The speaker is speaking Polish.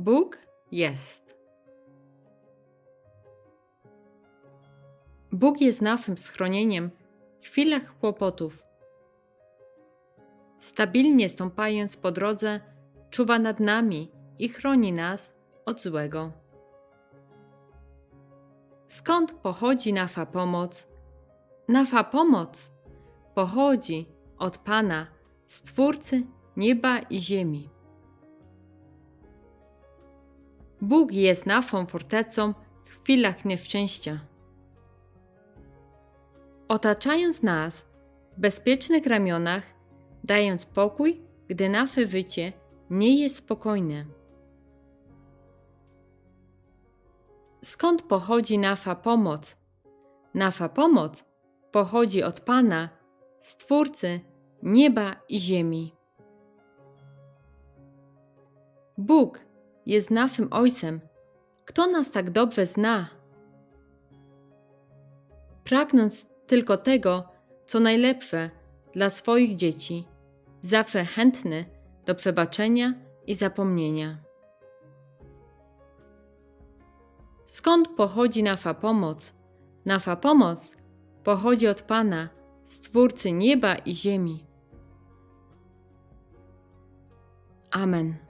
Bóg jest. Bóg jest naszym schronieniem w chwilach kłopotów. Stabilnie stąpając po drodze, czuwa nad nami i chroni nas od złego. Skąd pochodzi nasza pomoc? Nasza pomoc pochodzi od Pana, Stwórcy nieba i ziemi. Bóg jest naszą fortecą w chwilach nieszczęścia. Otaczając nas w bezpiecznych ramionach, dając pokój, gdy nasze życie nie jest spokojne. Skąd pochodzi nasza pomoc? Nasza pomoc pochodzi od Pana, Stwórcy nieba i ziemi. Bóg jest naszym Ojcem. Kto nas tak dobrze zna? Pragnąc tylko tego, co najlepsze dla swoich dzieci, zawsze chętny do przebaczenia i zapomnienia. Skąd pochodzi nasza pomoc? Nasza pomoc pochodzi od Pana, Stwórcy nieba i ziemi. Amen.